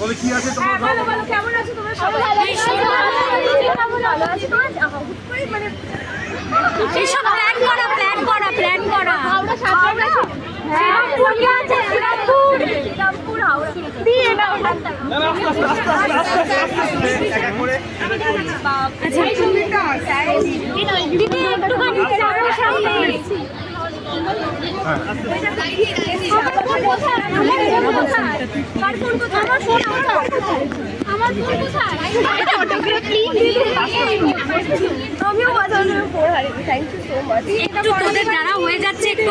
বলে কি আছে তোমার হ্যাঁ, ভালো ভালো কেমন আছো তোমরা সবাই কেমন ভালো আছি তোমার হুট করে মানে এসব প্ল্যান করা প্ল্যান করা প্ল্যান করা হাওড়া সাতটা শ্রীরামপুর কি আছে শ্রীরামপুর শ্রীরামপুর হাওড়া দিয়ে না ওটা এক এক করে আচ্ছা দিদি একটুখানি যাব সামনে আমার একটু তোদের দ্বারা হয়ে যাচ্ছে একটু